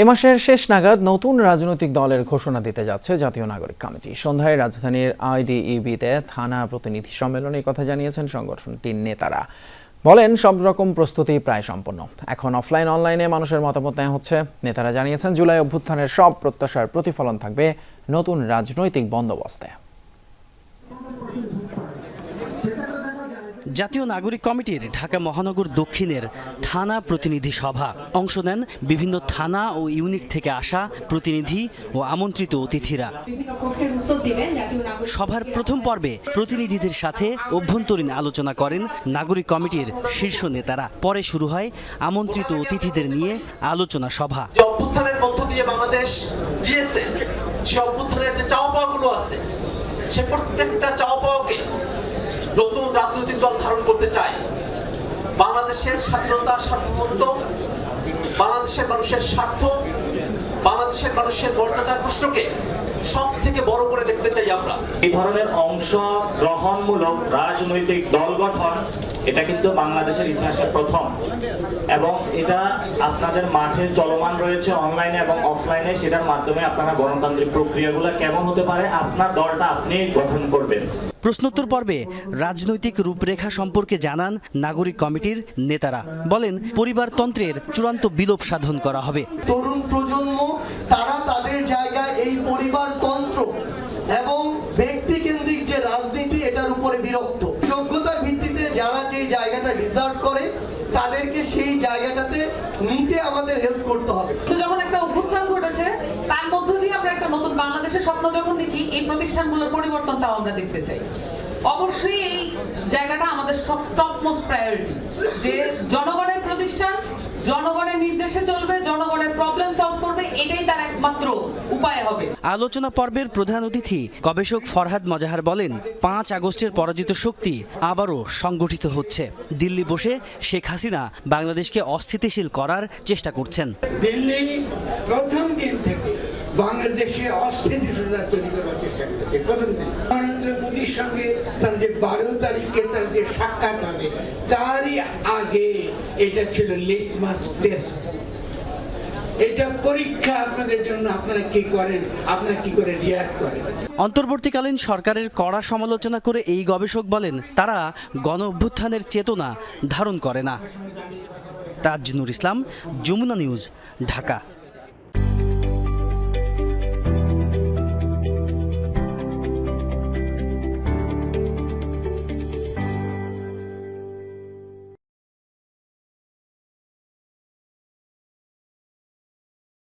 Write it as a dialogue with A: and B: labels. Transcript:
A: এ মাসের শেষ নাগাদ নতুন রাজনৈতিক দলের ঘোষণা দিতে যাচ্ছে জাতীয় নাগরিক কমিটি। সন্ধ্যায় রাজধানীর আইডিইবিতে থানা প্রতিনিধি সম্মেলনে কথা জানিয়েছেন সংগঠনটির নেতারা। বলেন, সব রকম প্রস্তুতি প্রায় সম্পন্ন। এখন অফলাইন, অনলাইনে মানুষের মতামত নেওয়া হচ্ছে। নেতারা জানিয়েছেন, জুলাই অভ্যুত্থানের সব প্রত্যাশার প্রতিফলন থাকবে নতুন রাজনৈতিক বন্দোবস্তে।
B: জাতীয় নাগরিক কমিটির ঢাকা মহানগর দক্ষিণের থানা প্রতিনিধি সভা। অংশ নেন বিভিন্ন থানা ও ইউনিট থেকে আসা প্রতিনিধি ও আমন্ত্রিত অতিথিরা।
C: বিভিন্ন প্রশ্নের উত্তর দিবেন জাতীয় নাগরিক
B: সভার প্রথম পর্বে প্রতিনিধিদের সাথে অভ্যন্তরীণ আলোচনা করেন নাগরিক কমিটির শীর্ষ নেতারা। পরে শুরু হয় আমন্ত্রিত অতিথিদের নিয়ে আলোচনা সভা।
D: অভ্যুত্থানের মধ্য দিয়ে বাংলাদেশ গিয়েছে সে অভ্যুত্থানের যে চাওয়া পাওয়াগুলো আছে সে প্রত্যেকটা চাওয়া পাওয়াকে নতুন রাজনৈতিক দল ধারণ করতে চাই বাংলাদেশের স্বাধীনতার সার্বভৌমত্ব, বাংলাদেশের মানুষের স্বার্থ, বাংলাদেশের মানুষের মর্যাদার প্রশ্নকে সব থেকে বড় করে দেখতে চাই আমরা।
E: এই ধরনের অংশ গ্রহণমূলক রাজনৈতিক দল গঠন এটা কিন্তু বাংলাদেশের ইতিহাসে প্রথম। এবং এটা আপনাদের মাঠে চলমান রয়েছে অনলাইনে এবং অফলাইনে সেটার মাধ্যমে আপনারা গণতান্ত্রিক প্রক্রিয়াগুলো কেমন হতে পারে আপনার দলটা আপনি গঠন করবেন।
B: প্রশ্নোত্তর পর্বে রাজনৈতিক রূপরেখা সম্পর্কে জানান নাগরিক কমিটির নেতারা। বলেন পরিবারতন্ত্রের চূড়ান্ত বিলোপ সাধন করা হবে।
F: তরুণ প্রজন্ম তারা তাদের জায়গায় এই পরিবারতন্ত্র এবং ব্যক্তিকেন্দ্রিক যে রাজনীতি এটার উপরে বিরক্ত। জায়গাটা রিজার্ভ করে, তাদেরকে সেই জায়গাটাতে নিতে আমাদের হেল্প করতে হবে।
G: তো যখন একটা অভ্যুত্থান ঘটেছে, তার মধ্য দিয়ে আমরা একটা নতুন বাংলাদেশের স্বপ্ন যখন দেখি, এই প্রতিষ্ঠানগুলোর পরিবর্তনটাও আমরা দেখতে চাই। অবশ্যই এই জায়গাটা আমাদের সব টপ মোস্ট প্রায়োরিটি যে জনগণের প্রতিষ্ঠান জনগণের নির্দেশে চলবে জনগণের প্রবলেম সলভ করবে এটাই তার একমাত্র উপায় হবে।
B: আলোচনা পর্বের প্রধান অতিথি গবেষক ফরহাদ মজাহার বলেন পাঁচ আগস্টের পরাজিত শক্তি আবারও সংগঠিত হচ্ছে। দিল্লি বসে শেখ হাসিনা বাংলাদেশকে অস্থিতিশীল করার চেষ্টা করছেন।
H: দিল্লি প্রথম দিন বাংলাদেশে অস্থিতিশীলতা তৈরি করার চেষ্টা করেছে। প্রথম নরেন্দ্র মোদীর সঙ্গে তার যে বারো তারিখে তার যে সাক্ষাৎ হবে, তারই আগে এটা ছিল লিটমাস টেস্ট। এটা পরীক্ষা আপনাদের জন্য আপনারা কি করেন, আপনারা কি করে রিয়াক্ট করেন?
B: অন্তর্বর্তীকালীন সরকারের কড়া সমালোচনা করে এই গবেষক বলেন, তারা গণ অভ্যুত্থানের চেতনা ধারণ করে না। তাজনুর ইসলাম, যমুনা নিউজ, ঢাকা।